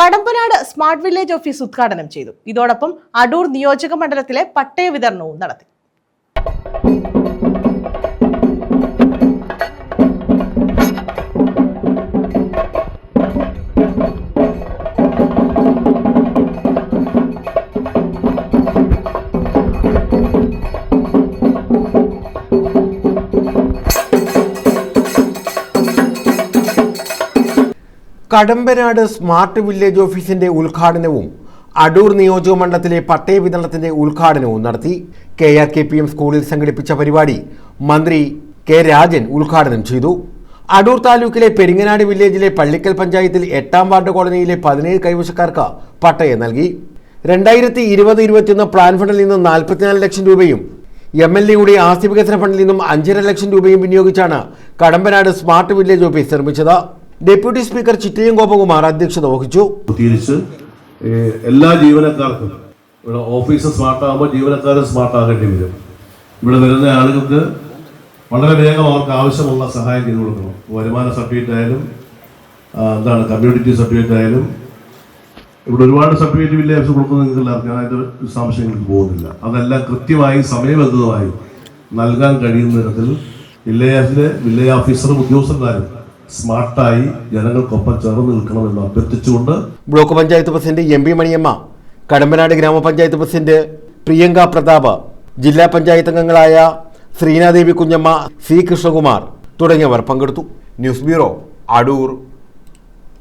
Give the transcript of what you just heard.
Kadampanad smart village office ഉദ്ഘാടനം ചെയ്തു. ഇതോടൊപ്പം അടൂർ നിയോജക മണ്ഡലത്തിലെ പട്ടയ വിതരണവും നടത്തി. കടമ്പനാട് സ്മാർട്ട് വില്ലേജ് ഓഫീസിന്റെ ഉദ്ഘാടനവും അടൂർ നിയോജക മണ്ഡലത്തിലെ പട്ടയ വിതരണത്തിന്റെ ഉദ്ഘാടനവും നടത്തി K R K P M സ്കൂളിൽ സംഘടിപ്പിച്ച പരിപാടി മന്ത്രി കെ രാജൻ ഉദ്ഘാടനം ചെയ്തു. അടൂർ താലൂക്കിലെ പെരിങ്ങനാട് വില്ലേജിലെ പള്ളിക്കൽ പഞ്ചായത്തിൽ എട്ടാം വാർഡ് കോളനിയിലെ പതിനേഴ് കൈവശക്കാർക്ക് പട്ടയം നൽകി. രണ്ടായിരത്തി ഇരുപത് ഇരുപത്തിയൊന്ന് പ്ലാൻ ഫണ്ടിൽ നിന്നും നാൽപ്പത്തിനാല് ലക്ഷം രൂപയും എം എൽ എയുടെ ആസ്തി വികസന ഫണ്ടിൽ നിന്നും അഞ്ചര ലക്ഷം രൂപയും വിനിയോഗിച്ചാണ് കടമ്പനാട് സ്മാർട്ട് വില്ലേജ് ഓഫീസ് നിർമ്മിച്ചത്. ഡെപ്യൂട്ടി സ്പീക്കർ ചിറ്റയം ഗോപകുമാർ അധ്യക്ഷത വഹിച്ചു തിരിച്ച് എല്ലാ ജീവനക്കാർക്കും ഇവിടെ ഓഫീസ് സ്മാർട്ടാകുമ്പോൾ ജീവനക്കാരും സ്മാർട്ടാകേണ്ടി വരും ഇവിടെ വരുന്ന ആളുകൾക്ക് വളരെ വേഗം അവർക്ക് ആവശ്യമുള്ള സഹായം ചെയ്തു കൊടുക്കണം. വരുമാന സർട്ടിഫിക്കറ്റ് ആയാലും എന്താണ് കമ്മ്യൂണിറ്റി സർട്ടിഫിക്കറ്റ് ആയാലും ഇവിടെ ഒരുപാട് സർട്ടിഫിക്കറ്റ് വില്ലേജ് കൊടുക്കുന്ന നിങ്ങൾക്ക് എല്ലാവർക്കും അതിന്റെ സംശയം നിങ്ങൾക്ക് പോകുന്നില്ല. അതെല്ലാം കൃത്യമായി സമയബന്ധിതമായി നൽകാൻ കഴിയുന്ന തരത്തിൽ വില്ലേജ് വില്ലേജ് ഓഫീസറും ഉദ്യോഗസ്ഥന്മാരും സ്മാർട്ടായി ജനങ്ങൾക്കൊപ്പം ചേർന്ന് നിൽക്കണമെന്ന് അഭ്യർത്ഥിച്ചുകൊണ്ട് block panchayat president M P Maniyamma Kadampanad ഗ്രാമപഞ്ചായത്ത് പ്രസിഡന്റ് പ്രിയങ്ക പ്രതാപ് ജില്ലാ പഞ്ചായത്ത് അംഗങ്ങളായ ശ്രീനാദേവി കുഞ്ഞമ്മ സി കൃഷ്ണകുമാർ തുടങ്ങിയവർ പങ്കെടുത്തു. News bureau Adoor